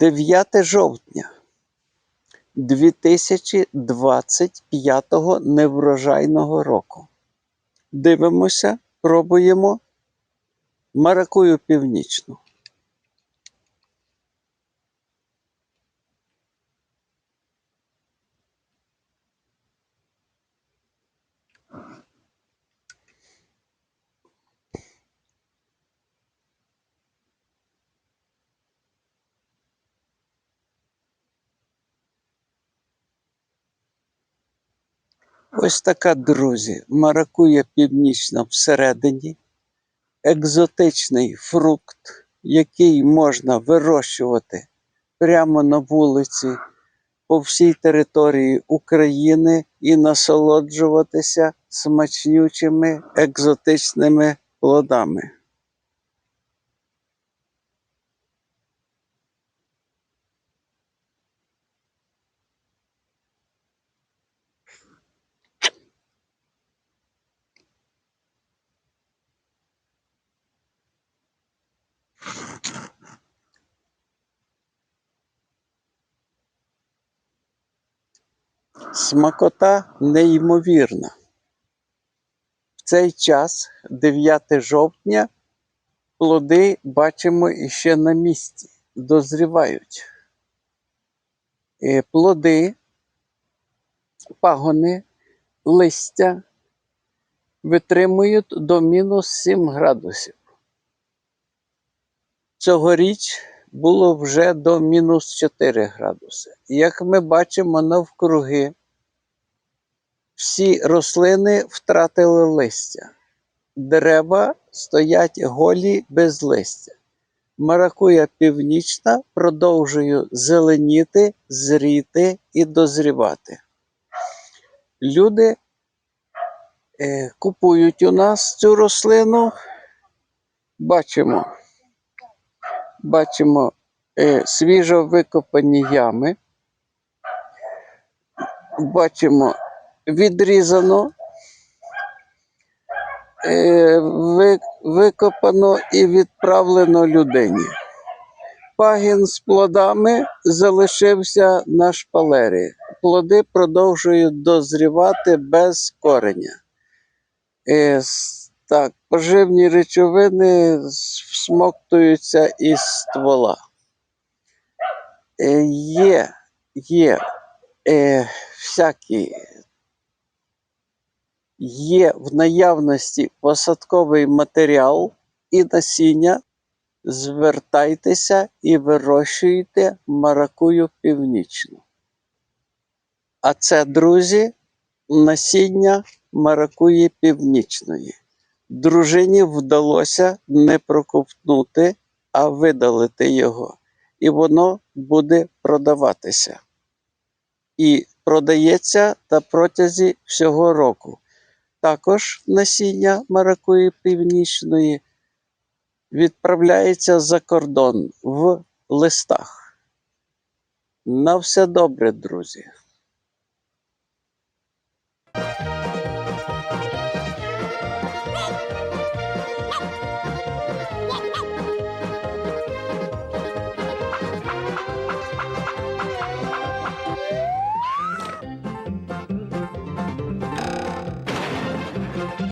9 жовтня 2025 неврожайного року. Дивимося, пробуємо маракую північну. Ось така, друзі, маракуя північна всередині, екзотичний фрукт, який можна вирощувати прямо на вулиці по всій території України і насолоджуватися смачнючими екзотичними плодами. Смакота неймовірна. В цей час, 9 жовтня, плоди бачимо іще на місці, дозрівають. Е, Плоди, пагони, листя витримують до мінус 7 градусів. Цьогоріч було вже до мінус 4 градуси. Як ми бачимо навкруги, всі рослини втратили листя. Дерева стоять голі без листя. Маракуя північна продовжує зеленіти, зріти і дозрівати. Люди е, купують у нас цю рослину. Бачимо, бачимо е, свіжо викопані ями. Бачимо відрізано, е, викопано і відправлено людині. Пагін з плодами залишився на шпалері. Плоди продовжують дозрівати без кореня. Е, так, поживні речовини всмоктуються із ствола. Е, є, є е, всякі є в наявності посадковий матеріал і насіння. Звертайтеся і вирощуйте маракую північну. А це, друзі, насіння маракуї північної. Дружині вдалося не проковтнути, а видалити його. І воно буде продаватися. І продається на протязі всього року. Також насіння маракуї північної відправляється за кордон в листах. На все добре, друзі.